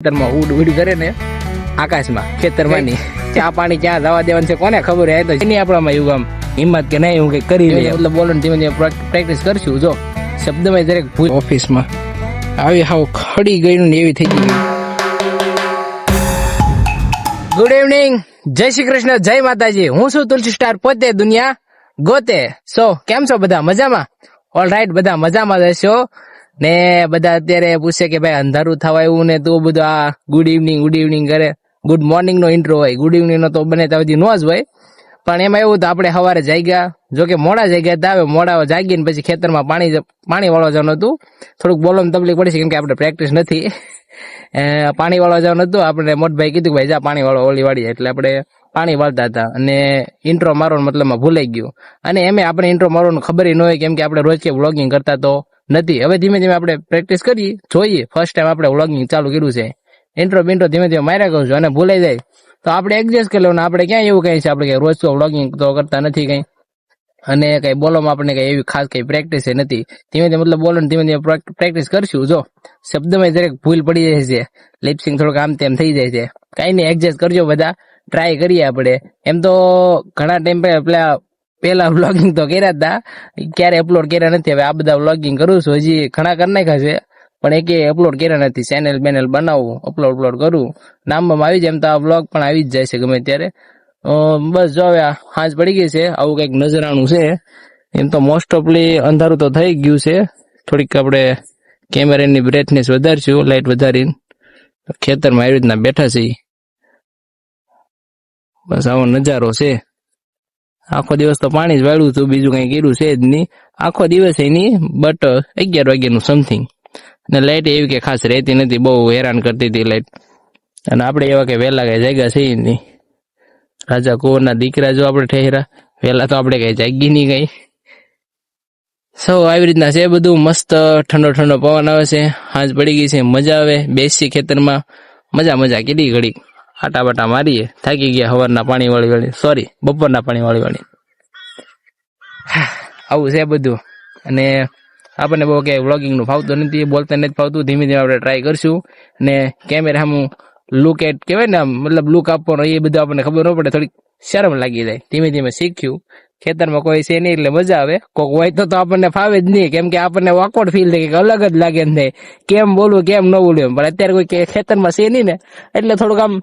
ખેતરમાં ઉડ ઉડ કરે ને આકાશમાં ખેતરમાં ની ચા પાણી ક્યાં દવા દેવાનું છે કોને ખબર હે તો એની આપણામાં એવું આમ હિંમત કે નહીં હું કઈ કરી લઈએ. મતલબ બોલો ને ધીમે ધીમે પ્રેક્ટિસ કરશું જો. શબ્દમાં દરેક ભૂલ ઓફિસમાં. આવી હાવ ખડી ગયું ને એવી થઈ ગઈ. ગુડ ઇવનિંગ જય શ્રી કૃષ્ણ જય માતાજી. હું છું તુલસી સ્ટાર પોતે દુનિયા ગોતે. સો કેમ છો બધા? મજામાં? ઓલ રાઈટ બધા મજામાં રહેશો ને બધા અત્યારે પૂછે કે ભાઈ અંધારું થવા એવું ને તું બધું આ ગુડ ઇવનિંગ ગુડ ઇવનિંગ કરે. ગુડ મોર્નિંગ નો ઇન્ટ્રો હોય. ગુડ ઇવનિંગ નો તો બને ત્યાં સુધી નો જ હોય. પણ એમાં એવું તો આપણે સવારે જાગ્યા. જો કે મોડા જાગ્યા તો હવે મોડા જાગીને પછી ખેતરમાં પાણી પાણી વાળવા જવાનું હતું. થોડુંક બોલવામાં તકલીફ પડી છે કેમ કે આપણે પ્રેક્ટિસ નથી. પાણી વાળવા જવાનું હતું. આપણે મોટભાઈ કીધું કે ભાઈ જા પાણી વાળો ઓલી વાળી એટલે આપણે પાણી વાળતા હતા. અને ઇન્ટ્રો મારવાનો મતલબમાં ભૂલાઈ ગયું. અને એમે આપણે ઇન્ટ્રો મારવાનું ખબર ન હોય કેમ કે આપણે રોજ કે વ્લોગિંગ કરતા તો નથી. હવે ધીમે ધીમે આપણે પ્રેક્ટિસ કરીએ, જોઈએ. ફર્સ્ટ ટાઈમ આપણે વ્લોગિંગ ચાલુ કર્યું છે. ઇન્ટ્રો બિન્ટ્રો ધીમે ધીમે માર્યા કરું છું અને ભૂલાઈ જાય. તો આપણે એડજસ્ટ કરી લેવાનું. આપણે ક્યાં એવું કહીએ છે? આપણે કંઈ રોજ તો વ્લોગિંગ તો કરતા નથી કંઈ. અને કંઈ બોલવામાં આપણને કંઈ એવી ખાસ કંઈ પ્રેક્ટિસ નથી. ધીમે ધીમે મતલબ બોલો ધીમે ધીમે પ્રેક્ટિસ કરશું. જો, શબ્દમાં દરેક ભૂલ પડી જાય છે. લિપસિંગ થોડુંક આમ તેમ થઈ જાય છે. કાંઈ નહીં એડજસ્ટ કરજો બધા. ટ્રાય કરીએ આપણે. એમ તો ઘણા ટાઈમ પેલા પેલા વ્લોગિંગ તો કર્યા હતા ક્યારે અપલોડ કર્યા નથી, હવે આ બધા વ્લોગિંગ કરું છું. હજી ઘણા કરી નાખ્યા છે, પણ એકે અપલોડ કર્યા નથી. ચેનલ બેનલ બનાવું અપલોડ અપલોડ કરું. નામમાં આવી જાય એમ તો આ વ્લોગ પણ આવી જ જાય છે ગમે ત્યારે. બસ જો હવે સાંજ પડી ગઈ છે, આવું કંઈક નજરાણું છે. એમ તો મોસ્ટ ઓફલી અંધારું તો થઈ ગયું છે. થોડીક આપણે કેમેરાની બ્રાઇટનેસ વધારશું લાઇટ વધારીને. ખેતરમાં આવી રીતના બેઠા છીએ. બસ આવો નજારો છે. આખો દિવસ તો પાણી જ વાળ્યું હતું, બીજું કઈ કર્યું છે જ નહીં. આખો દિવસ એની બટ અગિયાર વાગ્યાનું સમથિંગ અને લાઇટ એવી કે ખાસ રહેતી નથી, બહુ હેરાન કરતી હતી લાઇટ અને આપણે એવા કે વહેલા કઈ જાગ્યા છે નહીં. રાજા કુંવરના દીકરા જો આપણે ઠહેરા વહેલા તો આપણે કઈ જાગી નહીં કઈ. સો આવી રીતના છે બધું, મસ્ત ઠંડો ઠંડો પવન આવે છે, હાંજ પડી ગઈ છે, મજા આવે, બેસી ખેતરમાં. મજા મજા કેટલી ઘડી. આટા બાટા મારીએ, થાકી ગયા હવારના પાણી વાળી વાળી. સોરી બપોરના પાણી વાળી વાળી. આવું છે બધું. અને આપણને બહુ કે વ્લોગિંગનું ફાવતું નથી બોલતા નથી ફાવતું. ધીમે ધીમે આપણે ટ્રાય કરશું. ને કેમેરા હું લુક એટ કહેવાય ને આમ, મતલબ લુક આપવાનો એ બધું આપણને ખબર ન પડે, થોડીક શરમ લાગી જાય. ધીમે ધીમે શીખ્યું. ખેતરમાં કોઈ છે નહીં એટલે મજા આવે. કોઈક હોય તો આપણને ફાવે જ નહીં. કેમ કે આપણને ઓકવર્ડ ફીલ થાય કે અલગ જ લાગે ને કેમ બોલવું, કેમ ન બોલવું પણ અત્યારે કોઈ ખેતરમાં છે નહીં ને, એટલે થોડુંક આમ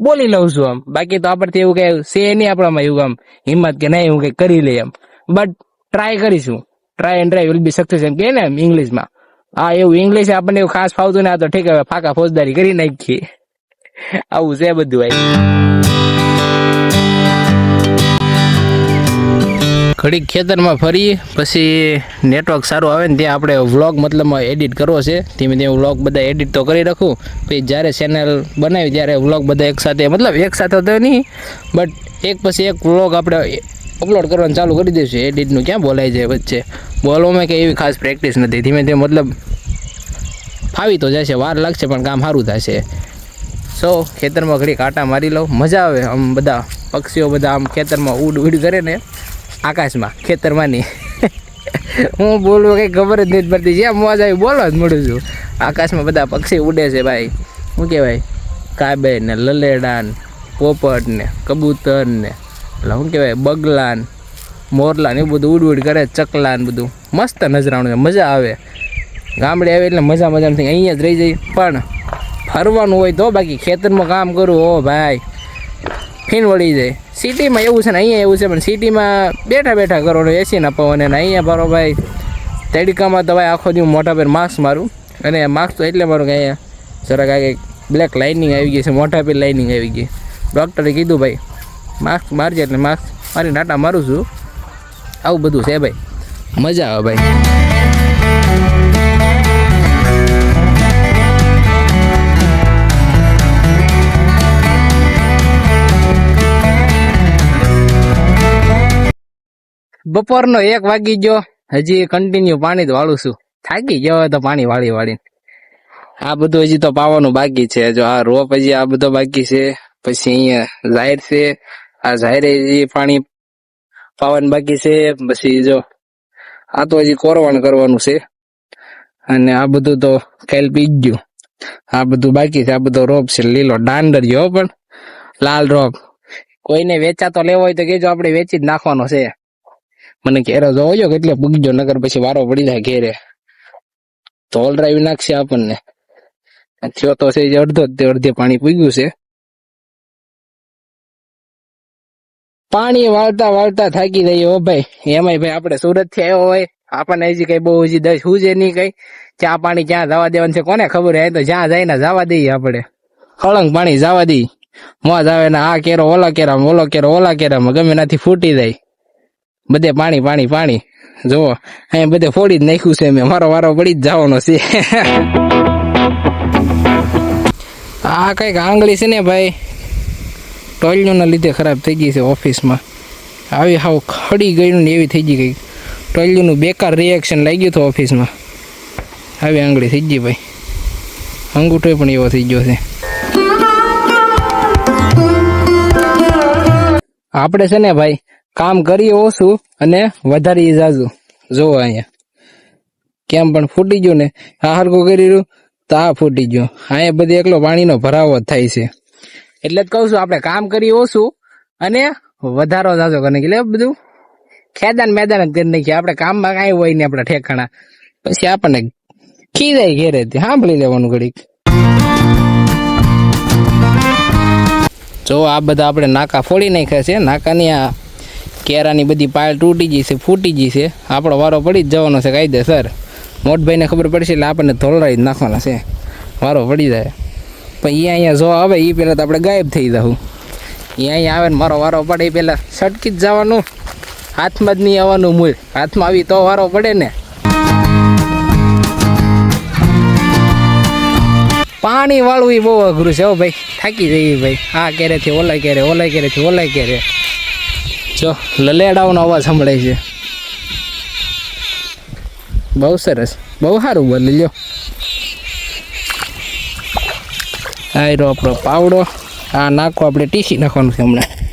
બોલી લઉં છું આમ. બાકી તો આપણથી એવું કઈ છે નહીં આપણામાં એવું આમ હિંમત કે નહીં એવું કઈ કરી લઈએ એમ બટ ટ્રાય કરીશું. Try and try will be success એમ કે ને એમ ઇંગ્લિશમાં. હા, એવું ઇંગ્લિશ આપણને એવું ખાસ ફાવતું ને આ તો ઠીક, હવે ફાકા ફોજદારી કરી નાખીએ. આવું છે બધું ભાઈ ઘડીક ખેતરમાં ફરી, પછી નેટવર્ક સારું આવે ને ત્યાં આપણે વ્લોગ મતલબમાં એડિટ કરવો છે. ધીમે ધીમે વ્લોગ બધા એડિટ તો કરી રાખું. પછી જ્યારે ચેનલ બનાવી ત્યારે વ્લોગ બધા એક સાથે, મતલબ એક સાથે તો નહીં બટ એક પછી એક વ્લોગ આપણે અપલોડ કરવાનું ચાલુ કરી દઈશું. એડિટનું ક્યાં બોલાય છે વચ્ચે. બોલવામાં કે એવી ખાસ પ્રેક્ટિસ નથી. ધીમે ધીમે મતલબ ફાવી તો જશે, વાર લાગશે, પણ કામ સારું થશે. સો ખેતરમાં ઘડી કાંટા મારી લઉં. મજા આવે આમ બધા પક્ષીઓ બધા આમ ખેતરમાં ઉડ ઉડ કરે ને. આકાશમાં, ખેતરમાં નહીં. હું બોલવું કંઈ ખબર જ નથી પડતી. જ્યાં મોજ આવી બોલવા જ મળું છું. આકાશમાં બધા પક્ષી ઉડે છે ભાઈ. શું કહેવાય? કાબે ને લલેડા ને પોપટ ને કબૂતર ને એટલે શું કહેવાય? બગલા ને મોરલા ને એવું બધું ઉડ ઉડ કરે ચકલા ને બધું. મસ્ત નજરાણું છે, મજા આવે. ગામડે આવે એટલે મજા મજા થઈ અહીંયા જ રહી જાય. પણ ફરવાનું હોય તો બાકી ખેતરમાં કામ કરવું ઓ ભાઈ. ફીન વળી જાય. સિટીમાં એવું છે ને અહીંયા એવું છે, પણ સિટીમાં બેઠા બેઠા કરવાનું એસીના પવન અને અહીંયા મારો ભાઈ. તડકામાં તો ભાઈ આખો દિવસ મોટા પર માસ્ક મારું. અને માસ્ક તો એટલે મારું કે અહીંયા જરાક આ બ્લેક લાઇનિંગ આવી ગઈ છે મોટા પર લાઇનિંગ આવી ગઈ. ડૉક્ટરે કીધું ભાઈ, માસ્ક મારજે એટલે માસ્ક. મારી નાટા મારું છું. આવું બધું છે ભાઈ. મજા આવે ભાઈ. બપોરનો એક વાગી ગયો. હજી કન્ટિન્યુ પાણી જ વાળું છું. થાકી ગયો તો પાણી વાળી વાળીને. આ બધું હજી તો પાવાનું બાકી છે. જો આ રોપ હજી આ બધો બાકી છે. પછી અહીંયા જાહેર છે. આ જાહેર પાણી પાવાનું બાકી છે. પછી જો આ તો હજી કોરવાણ કરવાનું છે. અને આ બધું તો કાલ પી ગયું. આ બધું બાકી છે. આ બધો રોપ છે. લીલો દાંડરિયો પણ. લાલ રોપ. કોઈને વેચાતો લેવો હોય તો કેજો આપણે વેચી જ નાખવાનો છે. મને ઘેરો છો કેટલે પૂગજો નગર પછી વારો પડી જાય ઘેરે. તો ડ્રાઈવ નાખશે આપણને. થયો તો છે અડધો તે અડધે પાણી પૂગ્યું છે. પાણી વાળતા વાળતા થાકી જઈએ હો ભાઈ. એમાંય ભાઈ આપણે સુરતથી આવ્યો હોય, આપણને હજી કઈ બહુ હજી દસ હું છે નહીં કઈ. ચા પાણી ક્યાં જવા દેવાનું છે કોને ખબર હે તો જ્યાં જાય ને જવા દઈએ આપણે. કળંગ પાણી જવા દઈએ. મોજ આવે ને આ કેરો, ઓલા કેરામાં, ઓલો કેરો, ઓલા કેરામાં ગમે નાથી ફૂટી જાય. બધે પાણી પાણી પાણી. જુઓ, અહીંયા બધે ફોડી જ નાખ્યું છે મેં. મારો વારો પડી જ જવાનો છે. આ કંઈક આંગળી છે ને ભાઈ. ટોયલીઓના લીધે ખરાબ થઈ ગઈ છે ઓફિસમાં. આવી હાવ ખડી ગયું ને એવી થઈ ગઈ કંઈક. ટોયલીનું બેકાર રિએક્શન લાગ્યું હતું ઓફિસમાં. આવી આંગળી થઈ ગઈ ભાઈ. અંગૂઠો પણ એવો થઈ ગયો છે. આપણે છે ને ભાઈ કામ કરીએ ઓછું અને વધારીએ જાજુ જોવો અહીંયા. કેમ પણ ફૂટી ગયું ને? આ હરકું કરી રહ્યું, તો આ ફૂટી ગયું. અહીંયા બધી એકલો પાણીનો ભરાવો થાય છે. એટલે જ કહું છું, આપણે કામ કરીએ ઓછું અને વધારો જાજો કરીને એટલે બધું. ખેદાન મેદાન જ કરી નાખીએ. આપણે કામમાં કાંઈ હોય નહીં આપણા ઠેકાણા. પછી આપણને ખીજાય ઘેરેથી. સાંભળી લેવાનું ઘડીક. જો આ બધા આપણે નાકા ફોડી નાખ્યા છે. નાકાની આ કેરાની બધી પાયલ તૂટી ગઈ છે, ફૂટી ગઈ છે. આપણો વારો પડી જ જવાનો છે કાયદેસર મોટભાઈને ખબર પડશે એટલે આપણને ધોલરાઈ જ નાખવાના છે. વારો પડી જાય. પણ એ અહીંયા જો આવે એ પહેલાં તો આપણે ગાયબ થઈ જાઉં એ અહીંયા આવે ને મારો વારો પડે એ પહેલાં સટકી જ જવાનું. હાથમાં જ નહીં આવવાનું મૂળ. હાથમાં આવી તો વારો પડે ને. પાણી વાળવું એ બહુ અઘરું છે હો ભાઈ. થાકી જઈએ ભાઈ. આ કેરેથી ઓલા કેરે ઓલા કેરેથી ઓલા કેરે. જો, લલેડાઓનો અવાજ સંભળાય છે. બહુ સરસ. બહુ સારું બોલી, લ્યો. આ રહ્યો આપણો પાવડો. આ નાખો, આપણે ટીસી નાખવાનું છે હમણાં.